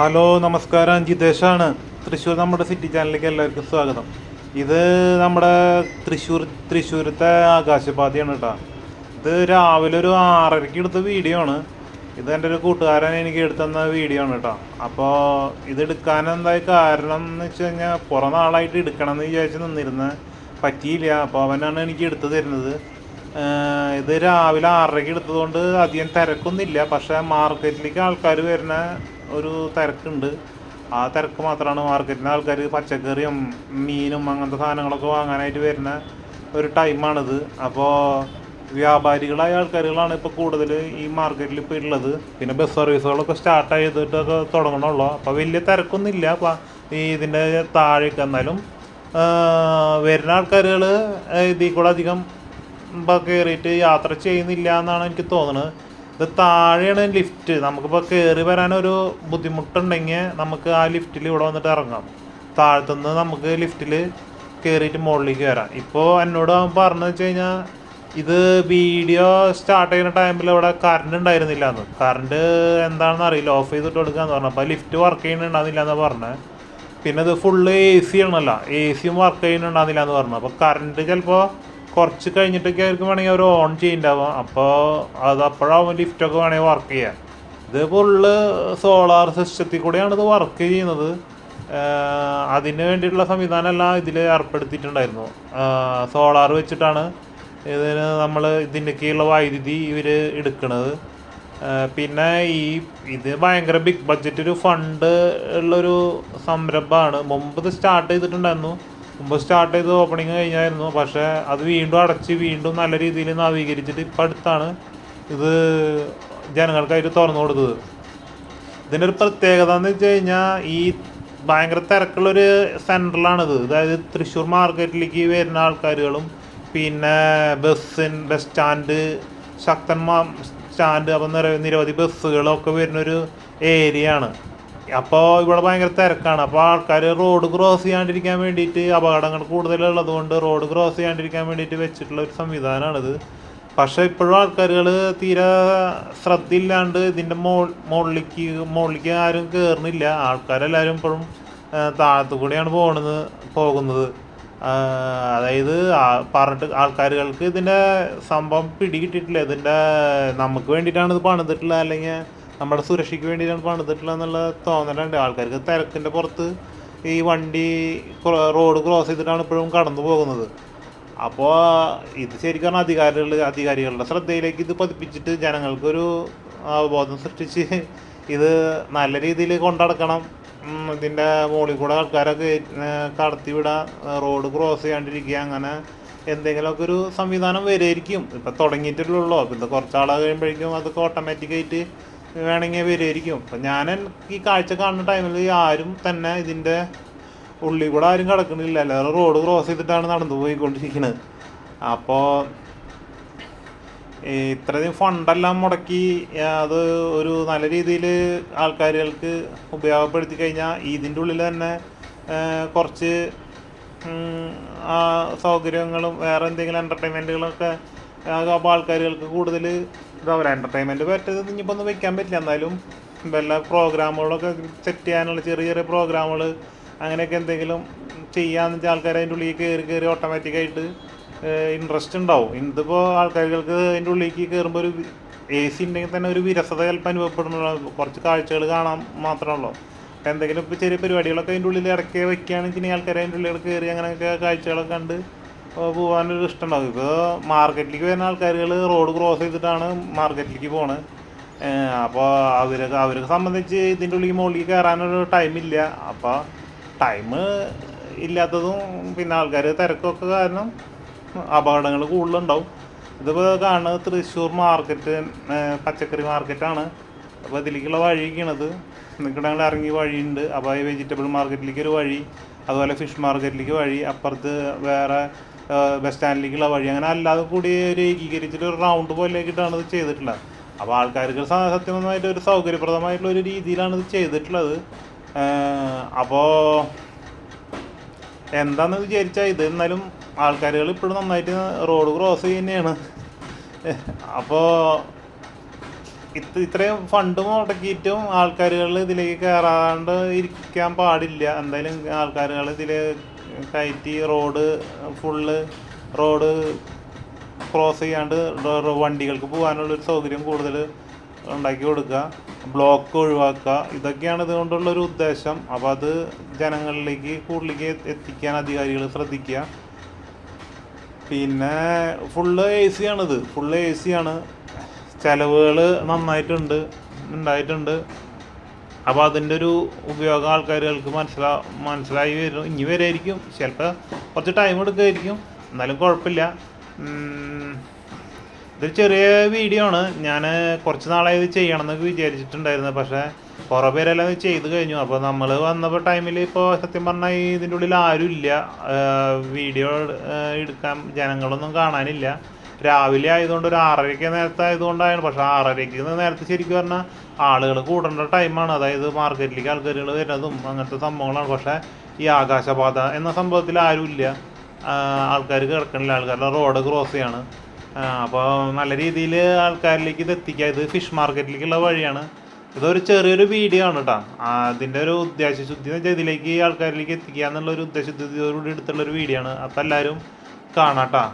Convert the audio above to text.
Hello നമസ്കാരം. ജിതേഷാണ് തൃശ്ശൂർ നമ്മുടെ city ചാനലിലേക്ക് എല്ലാവർക്കും സ്വാഗതം. ഇത് നമ്മുടെ തൃശ്ശൂർ തൃശ്ശൂരത്തെ ആകാശപാതയാണ് കേട്ടോ. ഇത് രാവിലെ ഒരു ആറരയ്ക്ക് എടുത്ത വീഡിയോ ആണ്. ഇത് എന്റെ ഒരു കൂട്ടുകാരൻ എനിക്ക് എടുത്തുന്ന വീഡിയോ ആണ് കേട്ടോ. അപ്പോൾ ഇത് എടുക്കാൻ എന്തായ കാരണം എന്ന് വെച്ച് കഴിഞ്ഞാൽ കുറേ നാളായിട്ട് എടുക്കണം എന്ന് വിചാരിച്ച് നിന്നിരുന്ന്. പറ്റിയില്ല. അപ്പോൾ അവനാണ് എനിക്ക് എടുത്തു തരുന്നത്. ഇത് രാവിലെ ആറരയ്ക്ക് എടുത്തതുകൊണ്ട് അധികം തിരക്കൊന്നുമില്ല. പക്ഷേ മാർക്കറ്റിലേക്ക് ആൾക്കാർ വരുന്ന ഒരു തിരക്കുണ്ട്. ആ തിരക്ക് മാത്രമാണ് മാർക്കറ്റിൽ ആൾക്കാർ പച്ചക്കറിയും മീനും അങ്ങനത്തെ സാധനങ്ങളൊക്കെ വാങ്ങാനായിട്ട് വരുന്ന ഒരു ടൈമാണിത്. അപ്പോൾ വ്യാപാരികളായ ആൾക്കാരുകളാണ് ഇപ്പോൾ കൂടുതൽ ഈ മാർക്കറ്റിൽ ഇപ്പോൾ ഉള്ളത് പിന്നെ ബസ് സർവീസുകളൊക്കെ സ്റ്റാർട്ട് ചെയ്തിട്ടൊക്കെ തുടങ്ങണുള്ളൂ. അപ്പോൾ വലിയ തിരക്കൊന്നുമില്ല. അപ്പോൾ ഈ ഇതിന്റെ താഴേക്ക് എന്നാലും വരുന്ന ആൾക്കാരുകൾ ഇതിൽ കൂടെ അധികം കയറിയിട്ട് യാത്ര ചെയ്യുന്നില്ല എന്നാണ് എനിക്ക് തോന്നുന്നത് ഇത് താഴെയാണ് ലിഫ്റ്റ് നമുക്കിപ്പോൾ കയറി വരാനൊരു ബുദ്ധിമുട്ടുണ്ടെങ്കിൽ നമുക്ക് ആ ലിഫ്റ്റിൽ ഇവിടെ വന്നിട്ട് ഇറങ്ങാം. താഴത്തുനിന്ന് നമുക്ക് ലിഫ്റ്റിൽ കയറിയിട്ട് മുകളിലേക്ക് വരാം. ഇപ്പോൾ എന്നോട് പറഞ്ഞതെന്ന് വെച്ച് കഴിഞ്ഞാൽ ഇത് വീഡിയോ സ്റ്റാർട്ട് ചെയ്യുന്ന ടൈമിൽ ഇവിടെ കറണ്ട് ഉണ്ടായിരുന്നില്ല എന്ന് കറണ്ട് എന്താണെന്ന് അറിയില്ല. ഓഫ് ചെയ്തിട്ട് കൊടുക്കാന്ന് പറഞ്ഞു. അപ്പോൾ ലിഫ്റ്റ് വർക്ക് ചെയ്യുന്നുണ്ടാകുന്നില്ല എന്ന് പറഞ്ഞത് പിന്നെ ഇത് ഫുള്ള് എ സി ആണല്ലോ. എ സിയും വർക്ക് ചെയ്യുന്നുണ്ടാകുന്നില്ല എന്ന് പറഞ്ഞു. അപ്പോൾ കറണ്ട് ചിലപ്പോൾ കുറച്ച് കഴിഞ്ഞിട്ടൊക്കെ ആയിരിക്കും വേണമെങ്കിൽ അവർ ഓൺ ചെയ്യുന്നുണ്ടാവുക അപ്പോൾ അത് അപ്പോഴാവും ലിഫ്റ്റൊക്കെ വേണമെങ്കിൽ വർക്ക് ചെയ്യാം ഇത് ഫുള്ള് സോളാർ സിസ്റ്റത്തിൽ കൂടെയാണ് ഇത് വർക്ക് ചെയ്യുന്നത്. അതിന് വേണ്ടിയിട്ടുള്ള സംവിധാനമെല്ലാം ഇതിൽ ഏർപ്പെടുത്തിയിട്ടുണ്ടായിരുന്നു. സോളാർ വെച്ചിട്ടാണ് ഇതിന് നമ്മൾ ഇതിന്റെയൊക്കെയുള്ള വൈദ്യുതി ഇവർ എടുക്കുന്നത് പിന്നെ ഈ ഇത് ഭയങ്കര ബിഗ് ബഡ്ജറ്റ് ഒരു ഫണ്ട് ഉള്ളൊരു സംരംഭമാണ്. മുമ്പ് ഇത് സ്റ്റാർട്ട് ചെയ്തിട്ടുണ്ടായിരുന്നു. മുമ്പ് സ്റ്റാർട്ട് ചെയ്ത് ഓപ്പണിങ് കഴിഞ്ഞായിരുന്നു. പക്ഷേ അത് വീണ്ടും അടച്ച് വീണ്ടും നല്ല രീതിയിൽ നവീകരിച്ചിട്ട് ഇപ്പം അടുത്താണ് ഇത് ജനങ്ങൾക്കായിട്ട് തുറന്നു കൊടുത്തത്. ഇതിന്റെ ഒരു പ്രത്യേകത എന്ന് വെച്ച് കഴിഞ്ഞാൽ ഈ ഭയങ്കര തിരക്കുള്ളൊരു സെന്ററിലാണിത് അതായത് തൃശ്ശൂർ മാർക്കറ്റിലേക്ക് വരുന്ന ആൾക്കാരുകളും പിന്നെ ബസ്സിൻ ബസ് സ്റ്റാൻഡ് ശക്തൻ സ്റ്റാൻഡ് അപ്പം നിര നിരവധി ബസ്സുകളൊക്കെ വരുന്നൊരു ഏരിയ ആണ്. അപ്പോൾ ഇവിടെ ഭയങ്കര തിരക്കാണ്. അപ്പോൾ ആൾക്കാർ റോഡ് ക്രോസ് ചെയ്യാണ്ടിരിക്കാൻ വേണ്ടിയിട്ട് അപകടങ്ങൾ കൂടുതലുള്ളത് കൊണ്ട് റോഡ് ക്രോസ് ചെയ്യാണ്ടിരിക്കാൻ വേണ്ടിയിട്ട് വെച്ചിട്ടുള്ള ഒരു സംവിധാനമാണിത്. പക്ഷേ ഇപ്പോഴും ആൾക്കാരുകൾ തീരെ ശ്രദ്ധയില്ലാണ്ട് ഇതിന്റെ മോൾ മുകളിലേക്ക് മുകളിലേക്ക് ആരും കയറുന്നില്ല ആൾക്കാരെല്ലാവരും ഇപ്പോഴും താഴത്തു കൂടിയാണ് പോണത് പോകുന്നത്. അതായത് പറഞ്ഞിട്ട് ആൾക്കാരുകൾക്ക് ഇതിന്റെ സംഭവം പിടികിട്ടിട്ടില്ല ഇതിന്റെ നമുക്ക് വേണ്ടിയിട്ടാണ് ഇത് പണിതിട്ടുള്ളത്. അല്ലെങ്കിൽ നമ്മുടെ സുരക്ഷയ്ക്ക് വേണ്ടിയിട്ടാണ് പണിതിട്ടുള്ളത് എന്നുള്ള തോന്നലുണ്ട്. ആൾക്കാർക്ക് തിരക്കിന്റെ പുറത്ത് ഈ വണ്ടി റോഡ് ക്രോസ് ചെയ്തിട്ടാണ് ഇപ്പോഴും കടന്നു പോകുന്നത്. അപ്പോൾ ഇത് ശരിക്കും അധികാരികൾ അധികാരികളുടെ ശ്രദ്ധയിലേക്ക് ഇത് പതിപ്പിച്ചിട്ട് ജനങ്ങൾക്കൊരു അവബോധം സൃഷ്ടിച്ച് ഇത് നല്ല രീതിയിൽ കൊണ്ടടക്കണം. ഇതിന്റെ മുകളിൽ കൂടെ ആൾക്കാരൊക്കെ ഏഹ്, കടത്തി വിടാൻ റോഡ് ക്രോസ് ചെയ്യാണ്ടിരിക്കുക അങ്ങനെ എന്തെങ്കിലുമൊക്കെ ഒരു സംവിധാനം വരുമായിരിക്കും ഇപ്പം തുടങ്ങിയിട്ടില്ലല്ലോ ഇപ്പം ഇത് കുറച്ചാൾ കഴിയുമ്പോഴേക്കും അതൊക്കെ ഓട്ടോമാറ്റിക്കായിട്ട് വേണമെങ്കിൽ വരുമായിരിക്കും. അപ്പം ഞാൻ ഈ കാഴ്ച കാണുന്ന ടൈമിൽ ആരും തന്നെ ഇതിന്റെ ഉള്ളിൽ കൂടെ ആരും കിടക്കണില്ല. എല്ലാവരും റോഡ് ക്രോസ് ചെയ്തിട്ടാണ് നടന്നു പോയിക്കൊണ്ടിരിക്കുന്നത് അപ്പോൾ ഇത്രയധികം ഫണ്ടെല്ലാം മുടക്കി അത് ഒരു നല്ല രീതിയിൽ ആൾക്കാരുകൾക്ക് ഉപയോഗപ്പെടുത്തി കഴിഞ്ഞാൽ ഇതിന്റെ ഉള്ളിൽ തന്നെ കുറച്ച് സൗകര്യങ്ങളും വേറെ എന്തെങ്കിലും എന്റർടൈൻമെന്റുകളൊക്കെ അപ്പോൾ ആൾക്കാരുകൾക്ക് കൂടുതൽ ഇതാവില്ല എന്റർടൈൻമെന്റ് പറ്റത് ഇനിയിപ്പോൾ ഒന്നും വെക്കാൻ പറ്റില്ല. എന്നാലും വല്ല പ്രോഗ്രാമുകളൊക്കെ സെറ്റ് ചെയ്യാനുള്ള ചെറിയ ചെറിയ പ്രോഗ്രാമുകൾ അങ്ങനെയൊക്കെ എന്തെങ്കിലും ചെയ്യാന്ന് വെച്ചാൽ ആൾക്കാർ അതിന്റെ ഉള്ളിൽ കയറി കയറി ഓട്ടോമാറ്റിക്കായിട്ട് ഇൻട്രസ്റ്റ് ഉണ്ടാവും. ഇതിപ്പോൾ ആൾക്കാർക്ക് അതിന്റെ ഉള്ളിലേക്ക് കയറുമ്പോൾ ഒരു എ സി ഉണ്ടെങ്കിൽ തന്നെ ഒരു വിരസത ചിലപ്പോൾ അനുഭവപ്പെടുന്നുള്ളൂ. കുറച്ച് കാഴ്ചകൾ കാണാൻ മാത്രമേ ഉള്ളൂ. എന്തെങ്കിലും ഇപ്പോൾ ചെറിയ പരിപാടികളൊക്കെ അതിന്റെ ഉള്ളിൽ ഇറക്കി വെക്കുകയാണെങ്കിൽ ആൾക്കാർ അതിന്റെ ഉള്ളിൽ കയറി അങ്ങനെയൊക്കെ കാഴ്ചകളൊക്കെ കണ്ട് പോകാനൊരു ഇഷ്ടമുണ്ടാകും ഇപ്പോൾ മാർക്കറ്റിലേക്ക് വരുന്ന ആൾക്കാരുകൾ റോഡ് ക്രോസ് ചെയ്തിട്ടാണ് മാർക്കറ്റിലേക്ക് പോണത് അപ്പോൾ അവരൊക്കെ അവരൊക്കെ സംബന്ധിച്ച് ഇതിന്റെ ഉള്ളിൽ മുകളിൽ കയറാനൊരു ടൈമില്ല അപ്പോൾ ടൈം ഇല്ലാത്തതും പിന്നെ ആൾക്കാർ തിരക്കൊക്കെ കാരണം അപകടങ്ങൾ കൂടുതലുണ്ടാവും. ഇതിപ്പോൾ കാണുന്നത് തൃശ്ശൂർ മാർക്കറ്റ് പച്ചക്കറി മാർക്കറ്റാണ് അപ്പോൾ ഇതിലേക്കുള്ള വഴിയൊക്കെയാണത് നിൽക്കണ ഞങ്ങൾ ഇറങ്ങി വഴിയുണ്ട്. അപ്പോൾ ഈ വെജിറ്റബിൾ മാർക്കറ്റിലേക്ക് ഒരു വഴി അതുപോലെ ഫിഷ് മാർക്കറ്റിലേക്ക് വഴി അപ്പുറത്ത് വേറെ ബസ് സ്റ്റാൻഡിലേക്കുള്ള വഴി. അങ്ങനെ അല്ലാതെ കൂടി ഒരു ഏകീകരിച്ചിട്ട് ഒരു റൗണ്ട് പോലെയാക്കിയിട്ടാണ് ഇത് ചെയ്തിട്ടുള്ളത്. അപ്പോൾ ആൾക്കാർക്ക് സത്യമായിട്ട് ഒരു സൗകര്യപ്രദമായിട്ടുള്ള ഒരു രീതിയിലാണ് ഇത് ചെയ്തിട്ടുള്ളത്. അപ്പോൾ എന്താണെന്ന് വിചാരിച്ചാൽ ഇത് എന്നാലും ആൾക്കാരുകൾ ഇപ്പോഴും നന്നായിട്ട് റോഡ് ക്രോസ് ചെയ്യുന്നതാണ്. അപ്പോൾ ഇത് ഇത്രയും ഫണ്ട് മുടക്കിയിട്ടും ആൾക്കാരുകൾ ഇതിലേക്ക് കയറാണ്ട് ഇരിക്കാൻ പാടില്ല. എന്തായാലും ആൾക്കാരുകൾ ഇതിൽ കയറ്റി റോഡ് ഫുള്ള് റോഡ് ക്രോസ് ചെയ്യാണ്ട് വണ്ടികൾക്ക് പോകാനുള്ളൊരു സൗകര്യം കൂടുതൽ ഉണ്ടാക്കി കൊടുക്കുക. ബ്ലോക്ക് ഒഴിവാക്കുക. ഇതൊക്കെയാണ് ഇതുകൊണ്ടുള്ളൊരു ഉദ്ദേശം. അപ്പോൾ അത് ജനങ്ങളിലേക്ക് കൂടുതലേക്ക് എത്തിക്കാൻ അധികാരികൾ ശ്രദ്ധിക്കുക. പിന്നെ ഫുള്ള് എ സി ആണിത്. ഫുള്ള് എ സി ആണ്. ചിലവുകൾ നന്നായിട്ടുണ്ട്. ഉണ്ടായിട്ടുണ്ട്. അപ്പോൾ അതിന്റെ ഒരു ഉപയോഗം ആൾക്കാരുകൾക്ക് മനസ്സിലാ മനസ്സിലായി വരും ഇനി വരെയായിരിക്കും. ചിലപ്പോൾ കുറച്ച് ടൈം എടുക്കുമായിരിക്കും. എന്നാലും കുഴപ്പമില്ല. ഇതൊരു ചെറിയ വീഡിയോ ആണ്. ഞാൻ കുറച്ച് നാളായി ഇത് ചെയ്യണം എന്നൊക്കെ വിചാരിച്ചിട്ടുണ്ടായിരുന്നു. പക്ഷേ കുറേ പേരെല്ലാം ഇത് ചെയ്ത് കഴിഞ്ഞു. അപ്പോൾ നമ്മൾ വന്നപ്പോൾ ടൈമിൽ ഇപ്പോൾ സത്യം പറഞ്ഞാൽ ഇതിന്റെ ഉള്ളിൽ ആരും ഇല്ല വീഡിയോ എടുക്കാൻ ജനങ്ങളൊന്നും കാണാനില്ല. രാവിലെ ആയതുകൊണ്ട് ഒരു ആറരയ്ക്ക് നേരത്തെ ആയതുകൊണ്ടാണ്. പക്ഷെ ആറരയ്ക്ക് നേരത്തെ ശരിക്കും പറഞ്ഞാൽ ആളുകൾ കൂടേണ്ട ടൈമാണ്. അതായത് മാർക്കറ്റിലേക്ക് ആൾക്കാരുകൾ വരുന്നതും അങ്ങനത്തെ സംഭവങ്ങളാണ്. പക്ഷേ ഈ ആകാശപാത എന്ന സംഭവത്തിൽ ആരുമില്ല. ആൾക്കാർ കിടക്കണില്ല. ആൾക്കാരുടെ റോഡ് ക്രോസ് ചെയ്യാണ്. അപ്പോൾ നല്ല രീതിയിൽ ആൾക്കാരിലേക്ക് ഇത് എത്തിക്കുക. ഇത് ഫിഷ് മാർക്കറ്റിലേക്കുള്ള വഴിയാണ്. ഇതൊരു ചെറിയൊരു വീഡിയോ ആണ് കേട്ടോ അതിന്റെ ഒരു ഉദ്ദേശശുദ്ധി എന്ന് വെച്ചാൽ ഇതിലേക്ക് ആൾക്കാരിലേക്ക് എത്തിക്കുക എന്നുള്ള ഒരു ഉദ്ദേശശുദ്ധിയോടുകൂടി എടുത്തുള്ള ഒരു വീഡിയോ ആണ് അപ്പോൾ എല്ലാവരും കാണാം കേട്ടോ